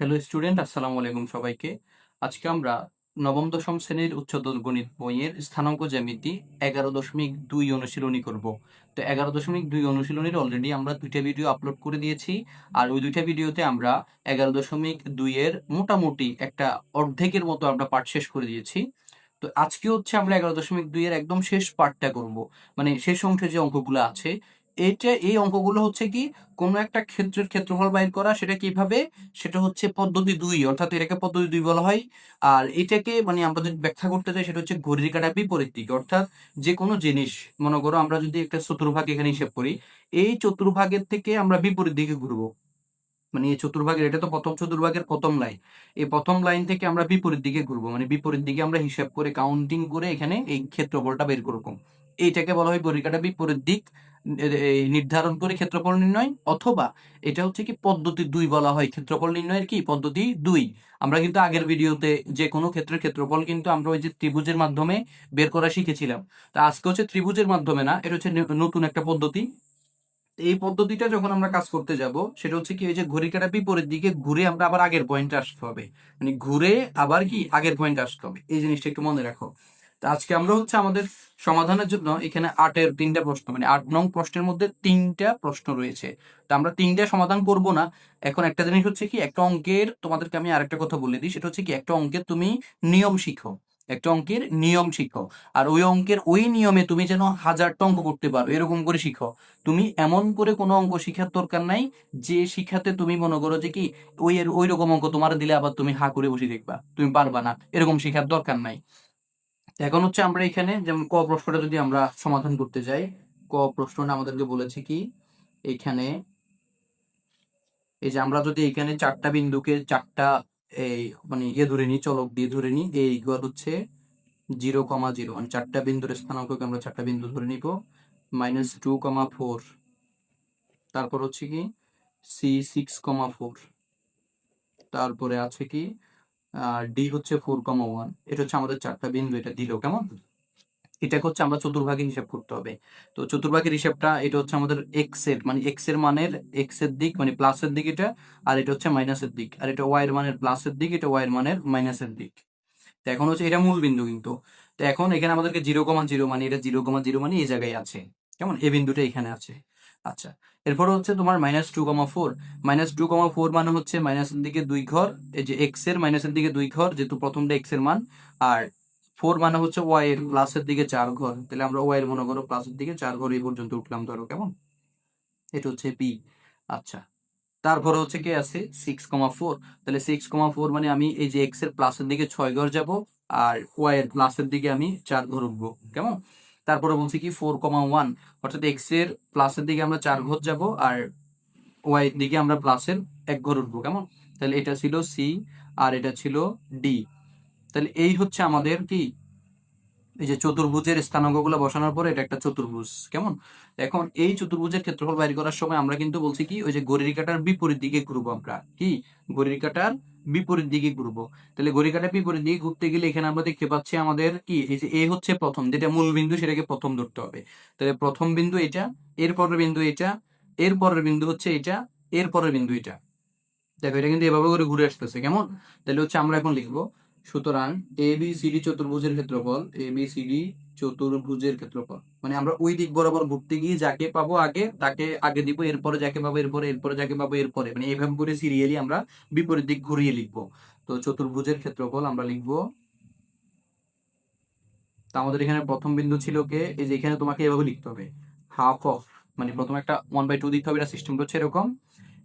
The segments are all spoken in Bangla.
হ্যালো স্টুডেন্ট আসসালামু আলাইকুম সবাইকে। আজকে আমরা নবম, দশম শ্রেণির উচ্চতর গণিত বইয়ের স্থানাঙ্ক জ্যামিতি এগারো দশমিক দুই অনুশীলনী করব। তো এগারো দশমিক দুই অনুশীলনীর অলরেডি আমরা দুইটা ভিডিও আপলোড করে দিয়েছি। আর ওই দুইটা ভিডিওতে আমরা এগারো দশমিক দুইয়ের মোটামুটি একটা অর্ধেকের মতো আমরা পাঠ শেষ করে দিয়েছি। তো আজকে হচ্ছে আমরা এগারো দশমিক দুইয়ের একদম শেষ পার্টটা করব। মানে শেষ অংশে যে অঙ্কগুলো আছে এইটা, এই অঙ্কগুলো হচ্ছে কি, কোনো একটা ক্ষেত্রের ক্ষেত্রফল বাইর করা, সেটা কীভাবে? সেটা হচ্ছে পদ্ধতি দুই, অর্থাৎ এটাকে পদ্ধতি দুই বলা হয়। আর এটাকে মানে আমরা যদি ব্যাখ্যা করতে চাই, সেটা হচ্ছে ঘড়ির কাটা বিপরীত দিকে, অর্থাৎ যে কোনো জিনিস, মনে করো আমরা যদি একটা চতুর্ভাগ এখানে হিসেব করি, এই চতুর্ভাগের থেকে আমরা বিপরীত দিকে ঘুরবো। মানে এই চতুর্ভাগের, এটা তো প্রথম চতুর্ভাগের প্রথম লাইন। এই প্রথম লাইন থেকে আমরা বিপরীত দিকে ঘুরবো মানে বিপরীত দিকে আমরা হিসাব করে কাউন্টিং করে এখানে এই ক্ষেত্রফলটা বের করব। এইটাকে বলা হয় ঘড়ির কাটা বিপরীত দিক। নির্ধারণ করে ক্ষেত্রফল নির্ণয়, অথবা এটা হচ্ছে কি পদ্ধতি দুই বলা হয়। ক্ষেত্রফল নির্ণয়ের কি? পদ্ধতি দুই। আমরা কিন্তু আগের ভিডিওতে যে কোনো ক্ষেত্রের ক্ষেত্রফল কিন্তু আমরা ওই যে ত্রিভুজের মাধ্যমে বের করা শিখেছিলাম। তা আজকে হচ্ছে ত্রিভুজের মাধ্যমে না, এটা হচ্ছে নতুন একটা পদ্ধতি। এই পদ্ধতিটা যখন আমরা কাজ করতে যাব, সেটা হচ্ছে কি ওই যে ঘড়ি কাটা বিপরীত দিকে ঘুরে আমরা আবার আগের পয়েন্টে আসতে হবে। মানে ঘুরে আবার কি আগের পয়েন্টে আসতে হবে। এই জিনিসটা একটু মনে রাখো। আজকে আমরা হচ্ছে আমাদের সমাধানের জন্য এখানে আটের তিনটা প্রশ্ন মানে আট নং প্রশ্নের মধ্যে তিনটা প্রশ্ন রয়েছে। তো আমরা তিনটা সমাধান করব না। এখন একটা জিনিস হচ্ছে কি, একটা অঙ্কের তোমাদেরকে আমি আরেকটা কথা বলে দিই, সেটা হচ্ছে কি, একটা অঙ্কের তুমি নিয়ম শিখো, একটা অঙ্কের নিয়ম শিখো, আর ওই অঙ্কের ওই নিয়মে তুমি যেন হাজারটা অঙ্ক করতে পারো, এরকম করে শিখো। তুমি এমন করে কোনো অঙ্ক শিখার দরকার নাই, যে শিখাতে তুমি মনে করো যে কি, ওই ওই রকম অঙ্ক তোমার দিলে আবার তুমি হা করে বসে দেখবা, তুমি পারবা না, এরকম শিখার দরকার নাই। এখন হচ্ছে আমরা এখানে যেমন ক প্রশ্নটা যদি আমরা সমাধান করতে যাই, ক প্রশ্নটা আমাদেরকে বলেছে কি? এখানে এই যে আমরা যদি এখানে চারটা বিন্দুকে চারটা এই মানে ইয়ে ধরে নিই, চলক দিয়ে ধরে নিই এই ইকুয়াল হচ্ছে জিরো কমা জিরো মানে চারটা বিন্দুর স্থানাঙ্ককে আমরা চারটা বিন্দু ধরে নিব মাইনাস টু কমা ফোর তারপর হচ্ছে কি? সি সিক্স কমা ফোর তারপরে আছে কি? ডি হচ্ছে ফোর কমা ওয়ান এটা হচ্ছে আমাদের চারটা বিন্দু, এটা দিল, কেমন? এটাকে হচ্ছে আমরা চতুর্ভাগে হিসাব করতে হবে। তো চতুর্ভাগের হিসাবটা, এটা হচ্ছে আমাদের এক্সের মানে এক্সের মানের এক্সের দিক মানে প্লাসের দিক এটা, আর এটা হচ্ছে মাইনাসের দিক। আর এটা ওয়াই এর মানের প্লাসের দিক, এটা ওয়াই এর মানের মাইনাসের দিক। তো এখন হচ্ছে এটা মূল বিন্দু কিন্তু। তো এখন এখানে আমাদেরকে জিরো কমা জিরো মানে এটা জিরো কমা জিরো মানে এই জায়গায় আছে। কেমন? এই বিন্দুটা এখানে আছে। আচ্ছা এরপর হচ্ছে তোমার minus two comma four minus two comma four মানে হচ্ছে মাইনাসের দিকে দুই ঘর, এই যে এক্সের মাইনাসের দিকে দুই ঘর, যেহেতু প্রথমটা এক্সের মান। আর ফোর মানে হচ্ছে ওয়াই এর প্লাসের দিকে চার ঘর। তাহলে আমরা ওয়াই এর মনে করো প্লাসের দিকে চার ঘর এই পর্যন্ত উঠলাম ধরো, কেমন? এটা হচ্ছে বি আচ্ছা তারপরে হচ্ছে কি আছে? সিক্স কমা ফোর তাহলে সিক্স কমা ফোর মানে আমি এই যে এক্সের প্লাসের দিকে ছয় ঘর যাব, আর ওয়াই এর প্লাসের দিকে আমি চার ঘর উঠবো, কেমন? তারপরে বলছি কি ফোর কমা ওয়ান অর্থাৎ এক্সের প্লাসের দিকে আমরা চার ঘর যাব আর ওয়াই এর দিকে আমরা প্লাসের এক ঘর উঠবো, কেমন? তাহলে এটা ছিল সি আর এটা ছিল ডি তাহলে এই হচ্ছে আমাদের কি? এই যে চতুর্ভুজের স্থানাঙ্কগুলো বসানোর পরে এটা একটা চতুর্ভুজ, কেমন? এখন এই চতুর্ভুজের ক্ষেত্রফল বাইর করার সময় আমরা কিন্তু বলছি কি, ওই যে গড়ির কাটার বিপরীত দিকে ঘুরবো আমরা, কি? গড়ির কাটার বিপরীত দিকে ঘুরবো। তাহলে গড়ির কাটার বিপরীত দিকে ঘুরতে গেলে এখানে আমরা দেখতে পাচ্ছি আমাদের কি? এই যে এ হচ্ছে প্রথম, যেটা মূল বিন্দু সেটাকে প্রথম ধরতে হবে। তাহলে প্রথম বিন্দু এটা, এর পরের বিন্দু এটা, এর পরের বিন্দু হচ্ছে এটা, এর পরের বিন্দু এটা। দেখো, এটা কিন্তু এভাবে করে ঘুরে আসতেছে, কেমন? তাহলে হচ্ছে আমরা এখন লিখব, সুতরাং এ, বি, সি, ডি চতুর্ভুজের ক্ষেত্রফল, এ, বি, সি, ডি চতুর্ভুজের ক্ষেত্রফল। মানে আমরা ওই দিক বরাবর ঘুরতে গিয়ে যাকে পাবো আগে, তাকে আগে দিব, এরপরে যাকে পাবো এরপরে এরপরে যাকে পাবো এরপরে। মানে এইভাবে করে সিরিয়ালি আমরা বিপরীত দিক ঘুরিয়ে লিখব। তো চতুর্ভুজের ক্ষেত্রফল আমরা লিখব, তো আমাদের এখানে প্রথম বিন্দু ছিল কে? এই যে এখানে তোমাকে এভাবে লিখতে হবে। হাফ অফ মানে প্রথমে একটা ওয়ান বাই টু দিতে হবে, এটা সিস্টেম হচ্ছে এরকম।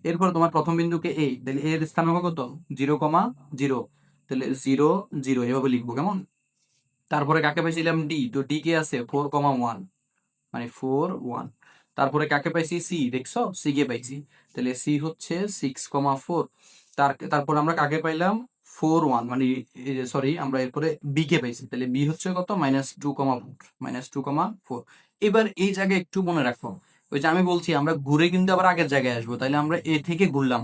এরপর তোমার প্রথম বিন্দুকে এই তাহলে এর স্থানাঙ্ক কত? জিরো কমা জিরো তাহলে জিরো জিরো এভাবে লিখব, কেমন? তারপরে কাকে পাইছিলাম? ডি তো ডি কে আছে? ফোর কমা ওয়ান মানে ফোর ওয়ান তারপরে কাকে পাইছি? সি দেখছ? সি কে পাইছি। তাহলে সি হচ্ছে সিক্স কমা ফোর তার, তারপর আমরা কাকে পাইলাম? ফোর ওয়ান মানে সরি আমরা এরপরে বি কে পাইছি। তাহলে বি হচ্ছে কত? Minus two comma four minus two comma four এবার এই জায়গায় একটু মনে রাখো। ওই যে আমি বলছি, আমরা ঘুরে কিন্তু আবার আগের জায়গায় আসব। তাহলে আমরা এ থেকে ঘুরলাম।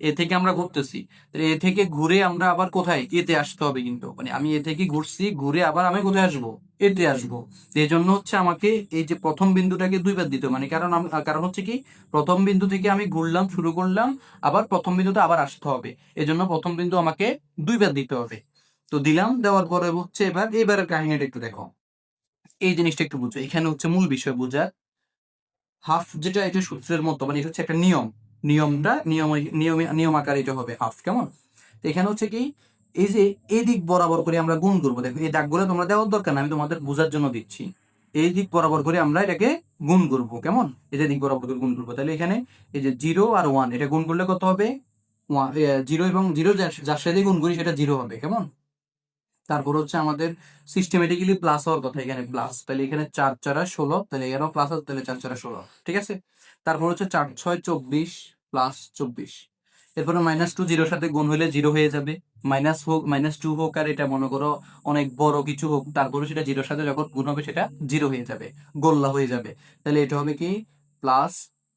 এ থেকে আমরা ঘুরতেছি। এ থেকে ঘুরে আমরা আবার কোথায়? এতে আসতে হবে কিন্তু। মানে আমি এ থেকে ঘুরছি, ঘুরে আবার আমি কোথায় আসব? এতে আসব। এই জন্য হচ্ছে আমাকে এই যে প্রথম বিন্দুটাকে দুইবার দিতে মানে কারণ কারণ হচ্ছে কি, প্রথম বিন্দু থেকে আমি ঘুরলাম, শুরু করলাম, আবার প্রথম বিন্দুতে আবার আসতে হবে। এই জন্য প্রথম বিন্দু আমাকে দুইবার দিতে হবে। তো দিলাম, দেওয়ার পরে হচ্ছে এবার এবারের কাহিনীটা একটু দেখো। এই জিনিসটা একটু বুঝো। এখানে হচ্ছে মূল বিষয় বোঝার হাফ যেটা এটা সূত্রের মতো মানে এটা হচ্ছে একটা নিয়ম। নিয়মটা, নিয়ম নিয়ম নিয়ম আকারে এটা হবে হাফ কেমন? তো এখানে হচ্ছে কি, এই যে এদিক বরাবর করে আমরা গুণ করব। দেখো, এই দাগগুলো তোমরা দেওয়ার দরকার না, আমি তোমাদের বোঝার জন্য দিচ্ছি। এই দিক বরাবর করে আমরা এটাকে গুণ করব, কেমন? এই যে দিক বরাবর করে গুণ করব, তাহলে এখানে এই যে জিরো আর ওয়ান, এটা গুণ করলে কত হবে? জিরো এবং জিরো যার সাথে গুণ করি সেটা জিরো হবে, কেমন? তারপর হচ্ছে আমাদের সিস্টেমেটিক্যালি প্লাস হওয়ার কথা এখানে প্লাস তাহলে এখানে চার চারা ষোলো, তাহলে এখানেও প্লাস তাহলে চার চারা ষোলো, ঠিক আছে? তারপর হচ্ছে চার, ছয়, চব্বিশ প্লাস চব্বিশ। এরপরে মাইনাস টু জিরোর সাথে গুণ হলে জিরো হয়ে যাবে। মাইনাস হোক মাইনাস টু হোক আর এটা মনে করো অনেক বড় কিছু হোক, তারপরে সেটা জিরোর সাথে যখন গুণ হবে সেটা জিরো হয়ে যাবে, গোল্লা হয়ে যাবে। তাহলে এটা হবে কি? প্লাস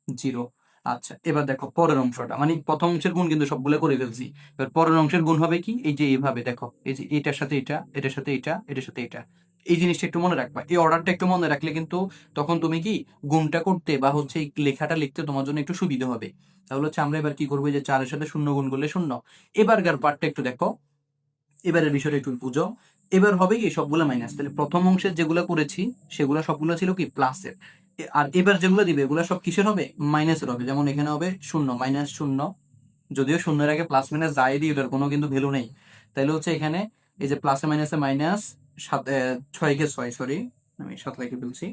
জিরো আচ্ছা এবার দেখো পরের অংশটা। মানে প্রথম অংশের গুণ কিন্তু সবগুলো করে ফেলছি। এবার পরের অংশের গুণ হবে কি? এই যে এইভাবে দেখো, এই যে এটার সাথে এটা, এটার সাথে এটা, এটার সাথে এটা। এই জিনিসটা একটু মনে রাখবা। এই অর্ডারটা একটু মনে রাখলে কিন্তু তখন তুমি কি গুণটা করতে বা হচ্ছে লেখাটা লিখতে তোমার জন্য একটু সুবিধা হবে। তাহলে হচ্ছে আমরা এবার কি করব যে চারের সাথে শূন্য গুণ করলে শূন্য। এবারকার পার্টটা একটু দেখো। এবারের বিষয়টা একটু বুঝো। এবার হবে কি সবগুলো মাইনাস তাহলে প্রথম অংশের যেগুলো করেছি, সেগুলো সবগুলো ছিল কি প্লাসের আর এবার যেগুলো দিবে, এগুলো সব কিসের হবে? মাইনাসের হবে। যেমন এখানে হবে শূন্য মাইনাস শূন্য। যদিও শূন্যের আগে প্লাস মাইনাস যাই দিই, ওটার কোনো কিন্তু ভ্যালু নেই। তাহলে হচ্ছে এখানে এই যে প্লাসে মাইনাসে মাইনাস সাত ছয়কে ছয় সরি আমি সাত লিখে বলছি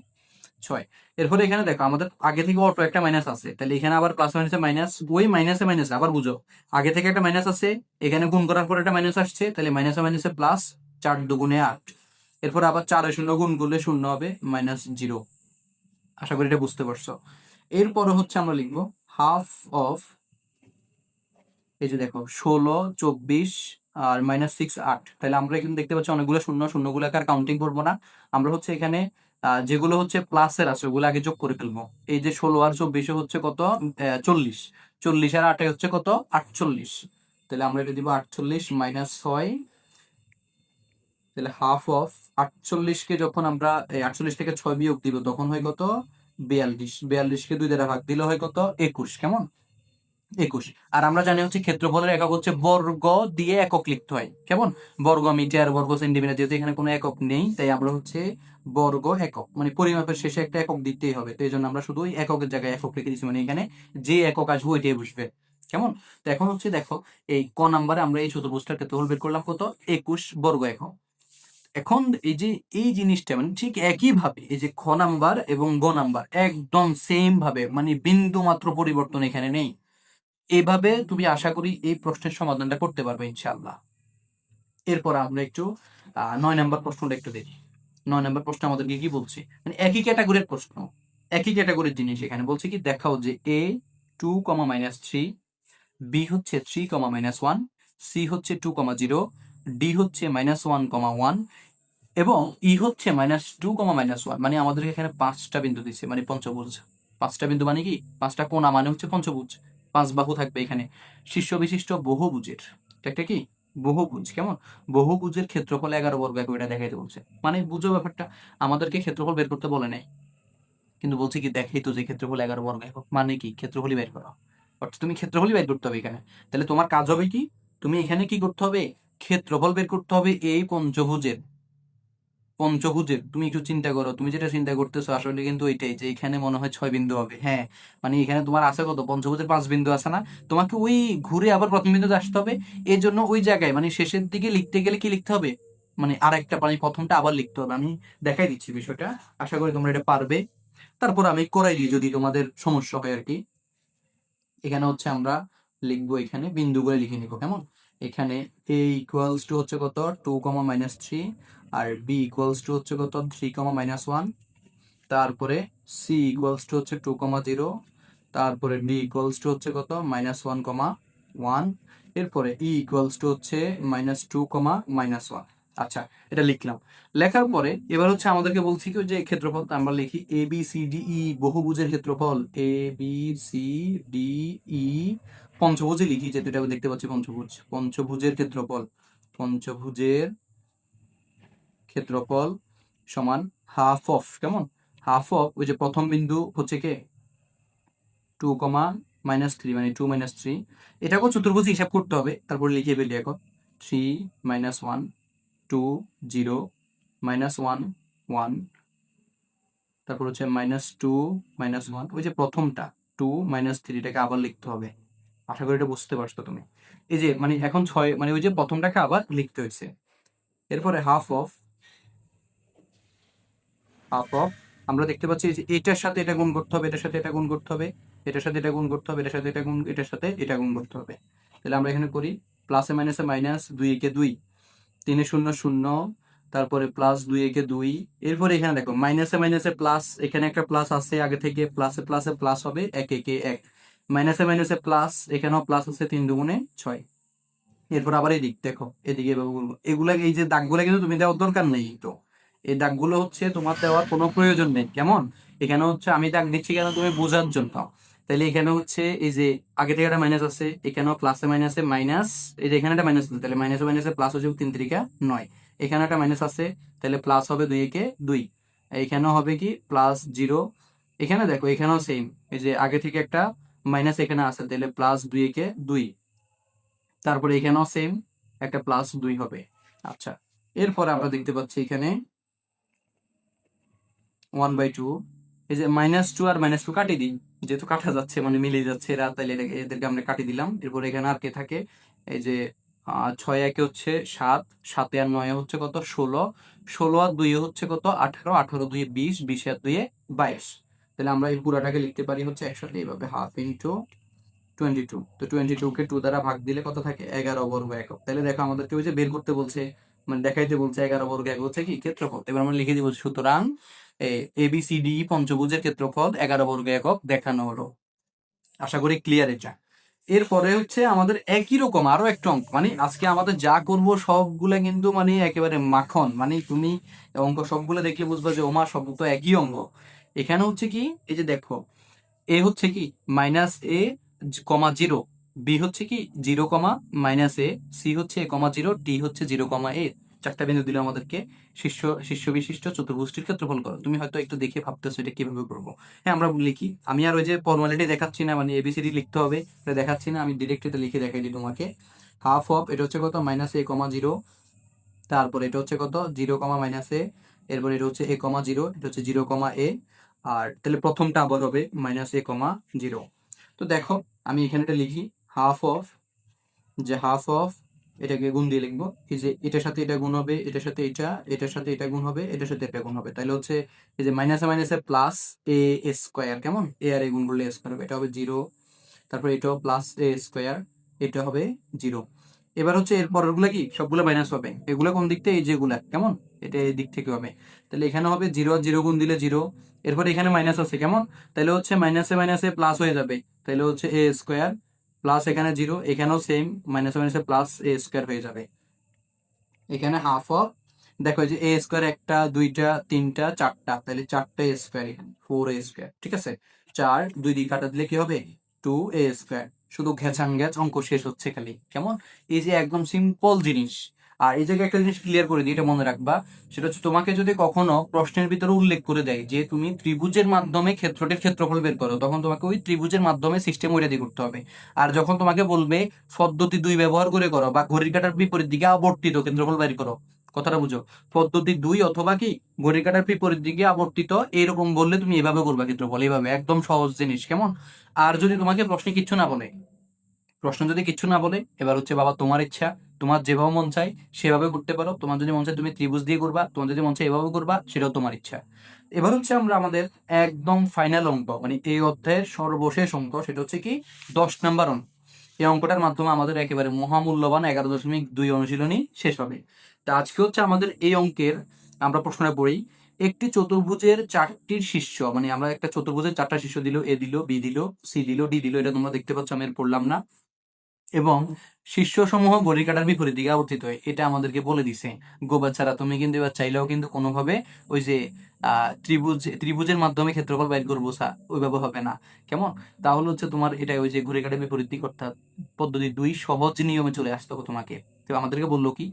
ছয়। এরপরে এখানে দেখো, আমাদের আগে থেকে অটো একটা মাইনাস আছে। তাহলে এখানে আবার প্লাস মাইনাসে মাইনাস ওই মাইনাসে মাইনাস আবার বুঝো। আগে থেকে একটা মাইনাস আছে, এখানে গুণ করার পর একটা মাইনাস আসছে, তাহলে মাইনাসে মাইনাসে প্লাস চার দুগুণে আট। এরপর আবার চারে শূন্য গুণ করলে শূন্য হবে মাইনাস জিরো আশা করি এটা বুঝতে পারছ। এরপরে হচ্ছে আমরা লিখব হাফ অফ এই যে দেখো, ষোলো, চব্বিশ আর মাইনাস সিক্স আট। তাহলে আমরা এখানে দেখতে পাচ্ছি অনেকগুলো শূন্য, শূন্যগুলোকে আর কাউন্টিং করব না। আমরা হচ্ছে এখানে যেগুলো হচ্ছে প্লাসের আছে, ওগুলো আগে যোগ করে ফেলব। এই যে ষোলো আর চব্বিশে হচ্ছে কত? চল্লিশ। চল্লিশ আর আটে হচ্ছে কত? আটচল্লিশ। তাহলে আমরা এটা দিব আটচল্লিশ মাইনাস ছয়। তাহলে হাফ অফ আটচল্লিশকে যখন আমরা আটচল্লিশ থেকে ছয় বিয়োগ দিব, তখন হয় কত? বিয়াল্লিশ। বিয়াল্লিশকে দুই দ্বারা ভাগ দিলে হয় কত? একুশ। কেমন? একুশ। আর আমরা জানি হচ্ছে ক্ষেত্রফলের একক হচ্ছে বর্গ দিয়ে একক লিখতে হয়। কেমন? বর্গ মিটার, বর্গ সেন্টিমিটার, যেহেতু এখানে কোনো একক নেই, তাই আমরা হচ্ছে বর্গ একক মানে পরিমাপের শেষে একটা একক দিতেই হবে। তো এই জন্য আমরা শুধু এককের জায়গায় একক লিখে দিচ্ছি মানে এখানে যে একক আসবে ওইটাই বসবে কেমন? তো এখন হচ্ছে দেখো, এই ক নাম্বারে আমরা এই চতুর্ভুজটার ক্ষেত্রফল বের করলাম কত? একুশ বর্গ একক। এখন এই যে, এই জিনিসটা মানে ঠিক একই ভাবে এই যে খ নাম্বার এবং গ নাম্বার, একদম সেম ভাবে মানে বিন্দু মাত্র পরিবর্তন এখানে নেই। এভাবে তুমি আশা করি এই প্রশ্নের সমাধানটা করতে পারবে ইনশাআল্লাহ। এরপর আমরা একটু নয় নাম্বার প্রশ্নটা একটু দেখি। নয় নাম্বার প্রশ্ন আমাদেরকে কি বলছে? মানে একই ক্যাটাগরির প্রশ্ন, একই ক্যাটাগরির জিনিস এখানে বলছে কি, দেখাও যে A two comma minus three B হচ্ছে three comma minus one C হচ্ছে টু কমা জিরো ডি হচ্ছে মাইনাস ওয়ান কমা ওয়ান এবং ই হচ্ছে minus two comma minus one মানে আমাদেরকে এখানে পাঁচটা বিন্দু দিচ্ছে মানে পঞ্চভুজ। পাঁচটা বিন্দু মানে কি? পাঁচটা কোনা মানে হচ্ছে পঞ্চভুজ। পাঁচ বাহু থাকবে এখানে। শীর্ষ বিশিষ্ট বহুভুজের এটা একটা কি? বহুভুজ, কেমন? বহুভুজের ক্ষেত্রফল এগারো বর্গ একক, এটা দেখাইতে বলছে। মানে বুঝো ব্যাপারটা, আমাদেরকে ক্ষেত্রফল বের করতে বলে নাই। কিন্তু বলছে কি, দেখাই তো যে ক্ষেত্রফল এগারো বর্গ একক মানে কি? ক্ষেত্রফলই বের করো। অর্থাৎ তুমি ক্ষেত্রফলই বের করতে হবে এখানে। তাহলে তোমার কাজ হবে কি? তুমি এখানে কি করতে হবে? ক্ষেত্রফল বের করতে হবে এই পঞ্চভুজের। পঞ্চভুজের, তুমি একটু চিন্তা করো, তুমি যেটা চিন্তা করতেছো আসলে কিন্তু ওইটাই যে এখানে মনে হয় ছয় বিন্দু হবে হ্যাঁ। মানে এখানে তোমার আছে কত? পঞ্চভুজের পাঁচ বিন্দু আছে না? তোমাকে ওই ঘুরে আবার প্রথম বিন্দুতে আসতে হবে। এই জন্য ওই জায়গায় মানে শেষের দিকে লিখতে গেলে কি লিখতে হবে? মানে আর একটা মানে প্রথমটা আবার লিখতে হবে। আমি দেখাই দিচ্ছি বিষয়টা। আশা করি তোমরা এটা পারবে। তারপর আমি করাই দিই যদি তোমাদের সমস্যা হয় আর কি। এখানে হচ্ছে আমরা লিখব এখানে বিন্দু বিন্দুগুলো লিখে নিব, কেমন? এখানে এ ইকুয়ালস টু হচ্ছে কত? টু কমা মাইনাস থ্রি আর বি ইকুয়ালস টু হচ্ছে কত? থ্রি কমা মাইনাস ওয়ান তারপরে সি ইকুয়ালস টু হচ্ছে টু কমা জিরো তারপরে ডি ইকুয়ালস টু হচ্ছে কত? মাইনাস ওয়ান কমা ওয়ান এরপরে ই ইকুয়ালস টু হচ্ছে minus two comma minus one আচ্ছা এটা লিখলাম। লেখার পরে এবার হচ্ছে আমাদেরকে বলছি কি যে ক্ষেত্রফল আমরা লিখি A B C D E বহুভুজের ক্ষেত্রফল। A B C D E পঞ্চভুজে লিখি যেহেতু এটা দেখতে পাচ্ছি, পঞ্চভুজ। পঞ্চভুজের ক্ষেত্রফল। পঞ্চভুজের ক্ষেত্রফল সমান হাফ অফ কেমন? হাফ অফ ওই যে প্রথম বিন্দু হচ্ছে কে? টু কমা মাইনাস থ্রি মানে টু মাইনাস থ্রি এটাকেও চতুর্ভুজ হিসাব করতে হবে, তারপর লিখে ফেলি এখন। Three minus one two zero minus one one তারপর হচ্ছে মাইনাস টু মাইনাস ওয়ান ওই যে প্রথমটা টু মাইনাস থ্রিটাকে আবার লিখতে হবে। আশা করি এটা বুঝতে পারছ তুমি। এই যে মানে এখন ছয় মানে ওই যে প্রথমটাকে আবার লিখতে হয়েছে। এরপরে হাফ অফ আমরা দেখতে পাচ্ছি এটার সাথে এটা গুণ করতে হবে, এটার সাথে এটা গুণ করতে হবে, এটার সাথে এটা গুণ করতে হবে, এটার সাথে এটা গুণ, এটার সাথে এটা গুণ করতে হবে। তাহলে আমরা এখানে করি প্লাসে মাইনাসে মাইনাস দুই একে দুই, তিনে শূন্য শূন্য, তারপরে প্লাস দুই একে দুই, এরপরে এখানে দেখো মাইনাসে মাইনাসে প্লাস এখানে একটা প্লাস আছে আগে থেকে প্লাসে প্লাসে প্লাস হবে এক একে এক মাইনাসে মাইনাসে প্লাস এখানেও প্লাস আছে তিন দুগুণে ছয়। এরপর আবার এদিক দেখো, এদিকে এগুলা, এই যে দাগগুলো কিন্তু তুমি দেওয়ার দরকার নেই তো। এই দাগগুলো হচ্ছে তোমার দেওয়ার কোনো প্রয়োজন নেই। কেমন? এখানে হচ্ছে আমি দাগ দিচ্ছি কেন? তুমি বোঝার জন্য। তাহলে এখানে হচ্ছে এই যে আগে থেকে একটা মাইনাস আছে, এখানেও প্লাসে মাইনাসে মাইনাস এই যে এখানে একটা মাইনাস আছে তাহলে মাইনাসে মাইনাসে প্লাস হচ্ছে তিন তিরিকা নয়। এখানে একটা মাইনাস আছে তাহলে প্লাস হবে দুই একে দুই। এখানেও হবে কি? প্লাস জিরো এখানে দেখো, এখানেও সেম এই যে আগে থেকে একটা মাইনাস এখানে আছে তাহলে প্লাস দুই একে দুই। তারপরে এখানেও সেম একটা প্লাস দুই হবে। আচ্ছা এরপরে আমরা দেখতে পাচ্ছি এখানে ওয়ান বাই টু এই যে মাইনাস টু আর মাইনাস টু কাটিয়ে দিই, যেহেতু কাটা যাচ্ছে মানে মিলে যাচ্ছে এরা এটাকে- এদেরকে আমরা কাটিয়ে দিলাম। এরপর এখানে আর কে থাকে? এই যে ছয় একে হচ্ছে সাত, সাতে আর নয় হচ্ছে কত? ষোলো। ষোলো আর দুইয়ে হচ্ছে কত? আঠারো। আঠারো দুইয়ে বিশ বিশ আর দুইয়ে বাইশ। তাহলে আমরা এই পুরাটাকে লিখতে পারি হচ্ছে একসাথে এইভাবে হাফ ইন্টু টোয়েন্টি টু তো টোয়েন্টি টু কে টু দ্বারা ভাগ দিলে কত থাকে? এগারো বর্গ একক। তাহলে দেখো আমাদেরকে ওই যে বের করতে বলছে মানে দেখাইতে বলছে এগারো বর্গ একক হচ্ছে কি? ক্ষেত্রফল। এবার আমরা লিখে দিব সুতরাং, এ বি সি ডি পঞ্চভুজের ক্ষেত্রফল এগারো বর্গ একক দেখানো হলো আশা করি ক্লিয়ার এটা। এরপরে হচ্ছে আমাদের একই রকম আরও একটা অঙ্ক। মানে আজকে আমাদের যা করব সবগুলা কিন্তু মানে একেবারে মাখন। মানে তুমি অঙ্ক সবগুলো দেখলে বুঝবা যে ওমা, সব তো একই অঙ্ক। এখানে হচ্ছে কি? এই যে দেখো এ হচ্ছে কি? Minus A comma zero. B হচ্ছে কি zero comma minus A, C হচ্ছে এ কমা জিরো ডি হচ্ছে জিরো কমা এ। চারটা বিন্দু দিলে আমাদেরকে শীর্ষ শীর্ষ বিশিষ্ট চতুর্ভুজটির ক্ষেত্রফল করো। তুমি হয়তো একটু দেখে ভাবতেছো এটা কীভাবে করব। হ্যাঁ আমরা লিখি। আমি আর ওই যে ফর্মালিটি দেখাচ্ছি না মানে এবিসিডি লিখতে হবে, এটা দেখাচ্ছি না, আমি ডিরেক্ট এটা লিখে দেখাই দিই তোমাকে। হাফ অফ এটা হচ্ছে কত? Minus A comma zero. তারপর এটা হচ্ছে কত? জিরো কমা মাইনাস এ এরপর এটা হচ্ছে এ কমা জিরো, এটা হচ্ছে জিরো কমা এ আর তাহলে প্রথমটা আবার হবে মাইনাস এ কমা জিরো। তো দেখো, আমি এখানে এটা লিখি। হাফ অফ যে হাফ অফ এটাকে গুণ দিয়ে লিখব, এই যে এটার সাথে এটা গুণ হবে, এটার সাথে এটা, এটার সাথে এটা গুণ হবে, এটার সাথে এটা গুণ হবে। তাহলে হচ্ছে এই যে মাইনাসে মাইনাসে প্লাস এ স্কোয়ার কেমন? এ আর এ গুণ করলে স্কোয়ার হবে, এটা হবে জিরো তারপর এটাও প্লাস এ স্কোয়ার এটা হবে জিরো এবার হচ্ছে এর পরেরগুলো কি? সবগুলো মাইনাস হবে। এগুলো কোন দিক থেকে? এই যেগুলা, কেমন? এটা এই দিক থেকে হবে। তাহলে এখানে হবে জিরো জিরো গুণ দিলে জিরো এরপর এখানে মাইনাস আছে, কেমন? তাহলে হচ্ছে মাইনাসে মাইনাসে প্লাস হয়ে যাবে। তাহলে হচ্ছে এ স্কোয়ার প্লাস এখানে জিরো এখানেও সেম মাইনাস মাইনাসে প্লাস এ স্কোয়ার হয়ে যাবে। এখানে হাফ অফ দেখো যে এ স্কোয়ার একটা, দুইটা, তিনটা, চারটা, তাহলে চারটা এ স্কোয়ার এখানে ফোর এ স্কোয়ার ঠিক আছে? চার, দুই দিক কাটা দিলে কি হবে? টু এ স্কোয়ার শুধু ঘেঁচাং ঘেঁচ অঙ্ক শেষ হচ্ছে খালি, কেমন? এই যে একদম সিম্পল জিনিস আর এই জায়গায় একটা জিনিস ক্লিয়ার করে দিই, এটা মনে রাখবা। সেটা হচ্ছে তোমাকে যদি কখনো প্রশ্নের ভিতরে উল্লেখ করে দেয় যে তুমি ত্রিভুজের মাধ্যমে ক্ষেত্রটির ক্ষেত্রফল বের করো, তখন তোমাকে ওই ত্রিভুজের মাধ্যমে সিস্টেম ওইটা করতে হবে। আর যখন তোমাকে বলবে, পদ্ধতি দুই ব্যবহার করে করো বা ঘড়ির কাটার বিপরীত দিকে আবর্তিত ক্ষেত্রফল বের করো, কথাটা বুঝো। পদ্ধতি দুই অথবা কি? ঘড়ির কাটার বিপরীত দিকে আবর্তিত, এরকম বললে তুমি এভাবে করবা ক্ষেত্রফল। এইভাবে একদম সহজ জিনিস, কেমন? আর যদি তোমাকে প্রশ্নে কিচ্ছু না বলে, প্রশ্ন যদি কিচ্ছু না বলে, এবার হচ্ছে বাবা তোমার ইচ্ছা। তোমার যেভাবে মন চাই সেভাবে করতে পারো। তোমার যদি মন চাই তুমি ত্রিভুজ দিয়ে করবা, তোমার যদি মন চায় এভাবে করবা, সেটাও তোমার ইচ্ছা। এবার হচ্ছে আমরা আমাদের একদম ফাইনাল অঙ্ক মানে এই অধ্যায়ের সর্বশেষ অঙ্ক, সেটা হচ্ছে কি দশ নাম্বার অঙ্ক। এই অঙ্কটার মাধ্যমে আমাদের একেবারে মহামূল্যবান এগারো দশমিক দুই অনুশীলনী শেষ হবে। তা আজকে হচ্ছে আমাদের এই অঙ্কের আমরা প্রশ্নে পড়ি, একটি চতুর্ভুজের চারটির শীর্ষ মানে আমরা একটা চতুর্ভুজের চারটা শীর্ষ দিল, এ দিল, বি দিল, সি দিল, ডি দিল, এটা তোমরা দেখতে পাচ্ছ, আমি পড়লাম না। এবং শীর্ষসমূহ ঘড়ি কাটার বিপরীত দিকে আবর্তিত হয় এটা আমাদেরকে বলে দিছে। গোবা ছাড়া তুমি কিন্তু এবার চাইলেও কিন্তু কোনোভাবে ওই যে ত্রিভুজ, ত্রিভুজের মাধ্যমে ক্ষেত্রফল বের করব ওইভাবে হবে না। কেমন? তাহলে হচ্ছে তোমার এটা ওই যে ঘুরে কাটে বিপরীত দিক অর্থাৎ পদ্ধতি দুই সহজ নিয়মে চলে আসতে হবে তোমাকে। তো আমাদেরকে বলল কি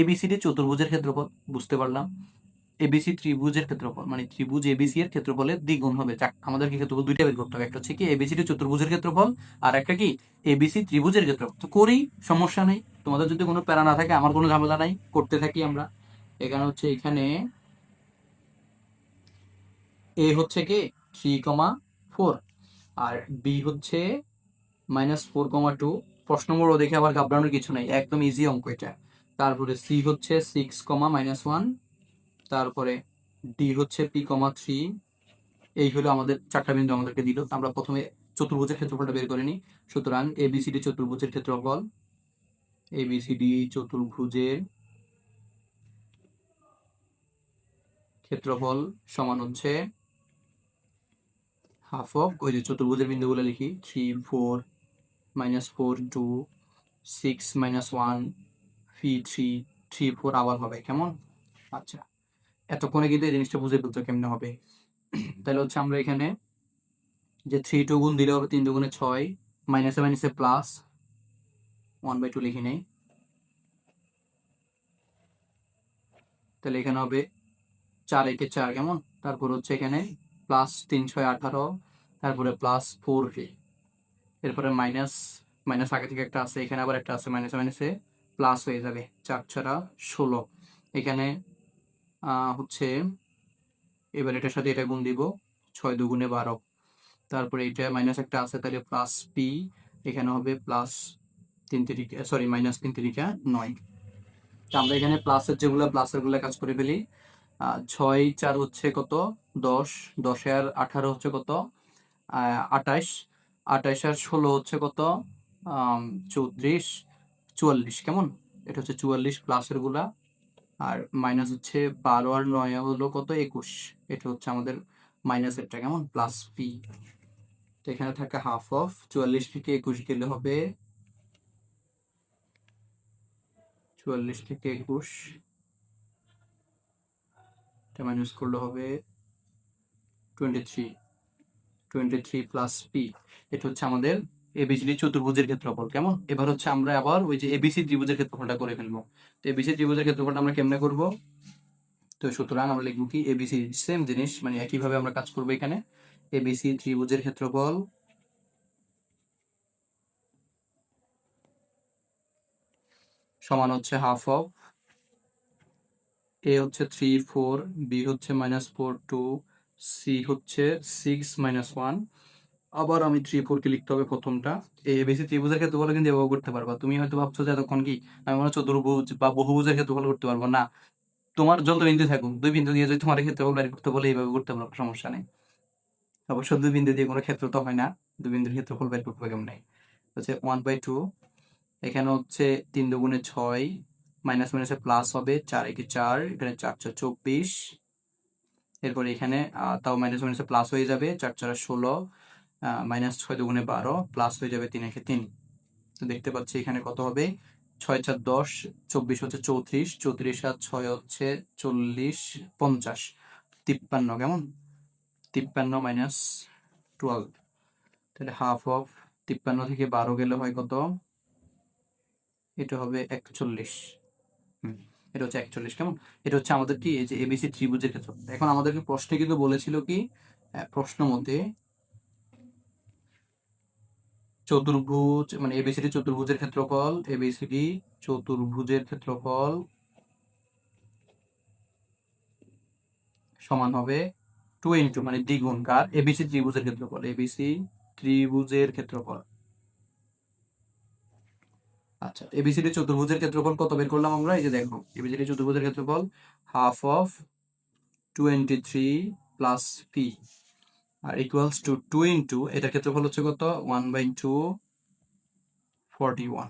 এবিসিডি চতুর্ভুজের ক্ষেত্রফল, বুঝতে পারলাম। এবিসি ত্রিভুজের ক্ষেত্রফল মানে ত্রিভুজ এবিসি এর ক্ষেত্রফলের দ্বিগুণ হবে। যাক, আমাদের কি ক্ষেত্রফল দুইটা বের করতে হবে? একটা হচ্ছে কি এবিসিডি চতুর্ভুজের ক্ষেত্রফল আর একটা কি এবিসি ত্রিভুজের ক্ষেত্রফল। তো করি, সমস্যা নেই। তোমাদের যদি কোনো প্যারা না থাকে, আমার কোনো ঝামেলা নাই, করতে থাকি আমরা। এখানে হচ্ছে এখানে এ হচ্ছে কি থ্রি কমা ফোর আর বি হচ্ছে মাইনাস ফোর কমা টু প্রশ্ন নম্বর ও দেখে আবার ঘাবড়ানোর কিছু নাই, একদম ইজি অঙ্ক এটা। তারপরে সি হচ্ছে সিক্স কমা মাইনাস ওয়ান তারপরে ডি হচ্ছে পি কমা থ্রি এই হলো আমাদের চারটা বিন্দু আমাদেরকে দিল। আমরা প্রথমে চতুর্ভুজের ক্ষেত্রফলটা বের করে নিই। সুতরাং এবিসিডি চতুর্ভুজের ক্ষেত্রফল। এবিসিডি চতুর্ভুজের ক্ষেত্রফল সমান হচ্ছে হাফ অফ ওই যে চতুর্ভুজের বিন্দুগুলো লিখি। Three four minus four two six minus one ফি থ্রি থ্রি ফোর আবার হবে। কেমন? আচ্ছা। এতক্ষণে এই জিনিসটা বুঝে ফেলছো কেমনে হবে। তাহলে হচ্ছে আমরা এখানে যে থ্রি টু গুণ দিলে হবে, তিন দুগুণে ছয় মাইনাসে মাইনাসে প্লাস ওয়ান বাই টু লিখে নেই। তাহলে এখানে হবে চার একে চার, কেমন? তারপর হচ্ছে এখানে প্লাস তিন ছয় আঠারো, তারপরে প্লাস ফোর ভি এরপরে মাইনাস মাইনাস আগে থেকে একটা আছে, এখানে আবার একটা আছে মাইনাসে মাইনাসে প্লাস হয়ে যাবে চার ছাড়া ষোলো। এখানে হচ্ছে এবার এটার সাথে এটা গুণ দিব ছয় দুগুণে বারো। তারপরে এটা মাইনাস একটা আছে, তাহলে প্লাস পি এখানে হবে প্লাস তিন তিরিকা সরি মাইনাস তিন তিরিকা নয়। তা আমরা এখানে প্লাসের যেগুলো প্লাসেরগুলো কাজ করে ফেলি ছয় চার হচ্ছে কত? দশ। দশে আর আঠারো হচ্ছে কত? আঠাশ। আঠাশ আর ষোলো হচ্ছে কত? চৌত্রিশ। চুয়াল্লিশ, কেমন? এটা হচ্ছে চুয়াল্লিশ প্লাসেরগুলা। আর মাইনাস হচ্ছে বারো আর নয় হলো কত একুশ? এটা হচ্ছে আমাদের মাইনাস একটা কেমন? প্লাস পি তো এখানে থাকে হাফ অফ চুয়াল্লিশ থেকে একুশ গেলে হবে চুয়াল্লিশ থেকে একুশ। এটা মাইনাস করলে হবে twenty three twenty three plus P এটা হচ্ছে আমাদের এবিসিডি চতুর্ভুজের ক্ষেত্রফল কেমন? এবার হচ্ছে আমরা আবার ওই যে এবিসি ত্রিভুজের ক্ষেত্রফলটা করে ফেলব। তো এবিসি ত্রিভুজের ক্ষেত্রফলটা আমরা কেমনে করব? তো সুতরাং আমরা লিখব কি এবিসি সেম জিনিস মানে একইভাবে আমরা কাজ করব এখানে। এবিসি ত্রিভুজের ক্ষেত্রফল সমান হচ্ছে হাফ অফ এ হচ্ছে থ্রি ফোর বি হচ্ছে মাইনাস ফোর টু সি হচ্ছে সিক্স মাইনাস ওয়ান আবার আমি থ্রি ফোর কে লিখতে হবে প্রথমটা। এই বেশি ত্রিভুজের ক্ষেত্রে বলে কিন্তু এভাবে করতে পারবা। তুমি হয়তো ভাবছ যে এতক্ষণ কি? আমি মনে হচ্ছে চতুর্ভুজ বা বহুভুজের ক্ষেত্রে বলে করতে পারব। না, তোমার যত বিন্দু থাকুক, দুই বিন্দু দিয়ে যদি তোমার ক্ষেত্রে বের করতে বলে, এইভাবে করতে পারব, সমস্যা নেই। অবশ্য দুই বিন্দু দিয়ে কোনো ক্ষেত্র তো হয় না। দুই বিন্দুর ক্ষেত্রফল বের করতে কেমন? নেই হচ্ছে ওয়ান বাই টু এখানে হচ্ছে তিন দুগুণে ছয় মাইনাস মাইনাসে প্লাস হবে, চার একে চার, এখানে চার চার চব্বিশ। এরপরে এখানে তাও মাইনাস মাইনাসে প্লাস হয়ে যাবে, চার চার ষোলো মাইনাস ছয় দুগুণে বারো প্লাস হয়ে যাবে তিন একে তিন। তো দেখতে পাচ্ছি এখানে কত হবে? ছয় চার দশ, চব্বিশ হচ্ছে চৌত্রিশ চৌত্রিশ আর ছয় হচ্ছে চল্লিশ, পঞ্চাশ। তিপ্পান্ন, কেমন? তিপ্পান্ন মাইনাস টুয়েলভ তাহলে হাফ অফ তিপ্পান্ন থেকে বারো গেলে হয় কত? এটা হবে একচল্লিশ। হুম, এটা হচ্ছে একচল্লিশ, কেমন? এটা হচ্ছে আমাদের কি? এই যে এবিসি ত্রিভুজের ক্ষেত্র। এখন আমাদেরকে প্রশ্নে কিন্তু বলেছিল কি? প্রশ্ন মতে চতুর্ভুজ মানে এবিসিডি চতুর্ভুজের ক্ষেত্রফল এবিসিডি চতুর্ভুজের ক্ষেত্রফল সমান হবে টু ইন্টু মানে দ্বিগুণ কার? এবিসি ত্রিভুজের ক্ষেত্রফল এবিসি ত্রিভুজের ক্ষেত্রফল। আচ্ছা এবিসিডি চতুর্ভুজের ক্ষেত্রফল কত বের করলাম আমরা? এই যে দেখো এবিসিডি চতুর্ভুজের ক্ষেত্রফল half of twenty three plus P R equals to two into এটার ক্ষেত্রফল হচ্ছে কত? One by two forty one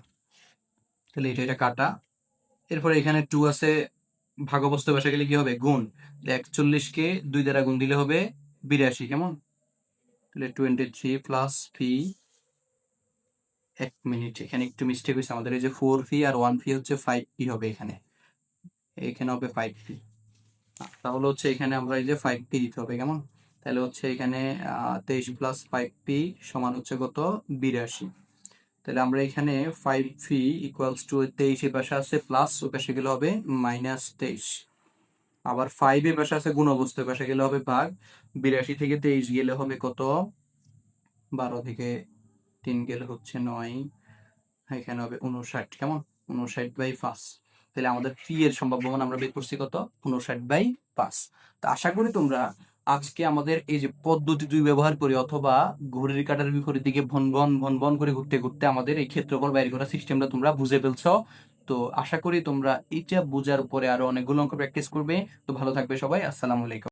তাহলে এটা এটা কাটা। এরপরে এখানে টু আছে, ভাগবস্ত বসে গেলে কি হবে? গুণ। একচল্লিশকে দুই দ্বারা গুণ দিলে হবে বিরাশি, কেমন? তাহলে টোয়েন্টি থ্রি প্লাস ফি এক মিনিট এখানে একটু মিস্টেক হয়েছে আমাদের, এই যে ফোর ফি আর ওয়ান ফি হচ্ছে ফাইভ ফি হবে এখানে। এখানে হবে ফাইভ ফি তাহলে হচ্ছে এখানে আমরা এই যে ফাইভ পি দিতে হবে, কেমন? তাহলে হচ্ছে এখানে তেইশ প্লাস ফাইভ পি সমান হচ্ছে কত? বিরাশি। তাহলে আমরা এখানে ফাইভ পি ইকুয়ালস টু তেইশ এ পাশে আছে প্লাস ও পাশে গেলে হবে মাইনাস তেইশ। আবার ফাইভ এ পাশে আছে গুণ অবস্থায় পাশে গেলে হবে ভাগ। বিরাশি থেকে তেইশ গেলে হবে কত? বারো থেকে তিন গেলে হচ্ছে নয়। এখানে হবে উনষাট কেমন? উনষাট বাই পাঁচ। তাহলে আমাদের পি এর সম্ভাব্য মান আমরা বের করছি কত? উনষাট বাই পাঁচ। তা আশা করি তোমরা আজকে আমাদের এই যে পদ্ধতি দুই ব্যবহার করি, অথবা ঘড়ির কাটার বিপরীত দিকে ভন ভন ভন ভন করে ঘুরতে ঘুরতে আমাদের এই ক্ষেত্রফল বাইর করার সিস্টেমটা তোমরা বুঝে ফেলছো। তো আশা করি তোমরা এইটা বোঝার পরে আরও অনেকগুলো অঙ্ক প্র্যাকটিস করবে। তো ভালো থাকবে সবাই, আসসালামু আলাইকুম।